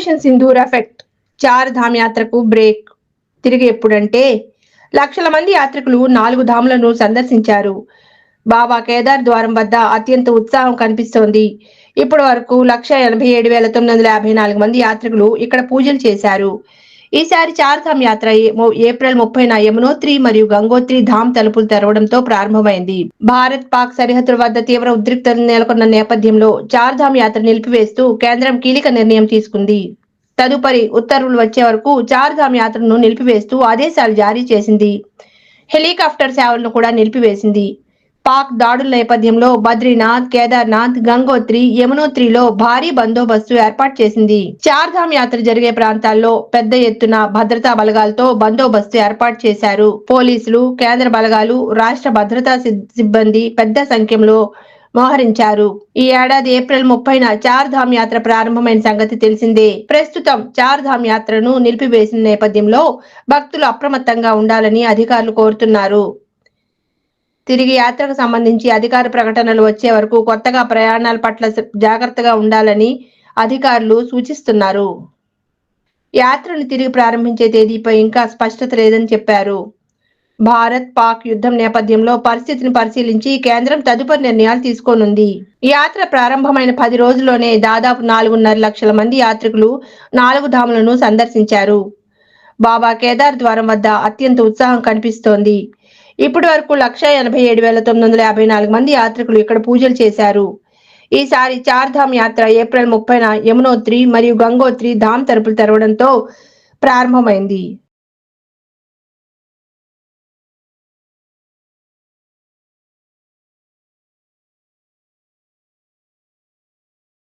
Operation Sindoor effect Char Dham యాత్రకు break. తిరిగి ఎప్పుడంటే లక్షల మంది యాత్రికులు నాలుగు ధాములను సందర్శించారు. బాబా కేదార్ ద్వారం వద్ద అత్యంత ఉత్సాహం కనిపిస్తోంది. ఇప్పటి వరకు లక్ష ఎనభై ఏడు వేల తొమ్మిది వందల యాభై నాలుగు మంది యాత్రికులు ఇక్కడ పూజలు చేశారు. ఈసారి చార్ధామ్ యాత్ర ఏప్రిల్ ముప్పైన యమునోత్రి మరియు గంగోత్రి ధామ్ తలుపులు తెరవడంతో ప్రారంభమైంది. భారత్ పాక్ సరిహద్దుల వద్ద తీవ్ర ఉద్రిక్తత నెలకొన్న నేపథ్యంలో చార్ధామ్ యాత్ర నిలిపివేస్తూ కేంద్రం కీలక నిర్ణయం తీసుకుంది. తదుపరి ఉత్తర్వులు వచ్చే వరకు చార్ధామ్ యాత్రను నిలిపివేస్తూ ఆదేశాలు జారీ చేసింది. హెలికాప్టర్ సేవలను కూడా నిలిపివేసింది. పాక్ దాడుల నేపథ్యంలో బద్రీనాథ్ కేదార్నాథ్ గంగోత్రి యమునోత్రిలో భారీ బందోబస్తు ఏర్పాటు చేసింది. చార్ధామ్ యాత్ర జరిగే ప్రాంతాల్లో పెద్ద ఎత్తున భద్రతా బలగాలతో బందోబస్తు ఏర్పాటు చేశారు. పోలీసులు కేంద్ర బలగాలు రాష్ట్ర భద్రతా సిబ్బంది పెద్ద సంఖ్యలో మోహరించారు. ఈ ఏడాది ఏప్రిల్ ముప్పైన చార్ ధామ్ యాత్ర ప్రారంభమైన సంగతి తెలిసిందే. ప్రస్తుతం చార్ ధామ్ యాత్రను నిలిపివేసిన నేపథ్యంలో భక్తులు అప్రమత్తంగా ఉండాలని అధికారులు కోరుతున్నారు. తిరిగి యాత్రకు సంబంధించి అధికార ప్రకటనలు వచ్చే వరకు కొత్తగా ప్రయాణాల పట్ల జాగ్రత్తగా ఉండాలని అధికారులు సూచిస్తున్నారు. యాత్రను తిరిగి ప్రారంభించే తేదీపై ఇంకా స్పష్టత లేదని చెప్పారు. భారత్ పాక్ యుద్ధం నేపథ్యంలో పరిస్థితిని పరిశీలించి కేంద్రం తదుపరి నిర్ణయాలు తీసుకోనుంది. యాత్ర ప్రారంభమైన పది రోజుల్లోనే దాదాపు నాలుగున్నర లక్షల మంది యాత్రికులు నాలుగు ధాములను సందర్శించారు. బాబా కేదార్ ద్వారం వద్ద అత్యంత ఉత్సాహం కనిపిస్తోంది. ఇప్పటి వరకు లక్ష ఎనభై ఏడు వేల తొమ్మిది వందల యాభై నాలుగు మంది యాత్రికులు ఇక్కడ పూజలు చేశారు. ఈసారి చార్ధామ్ యాత్ర ఏప్రిల్ ముప్పైన యమునోత్రి మరియు గంగోత్రి ధామ్ తలుపులు తెరవడంతో ప్రారంభమైంది.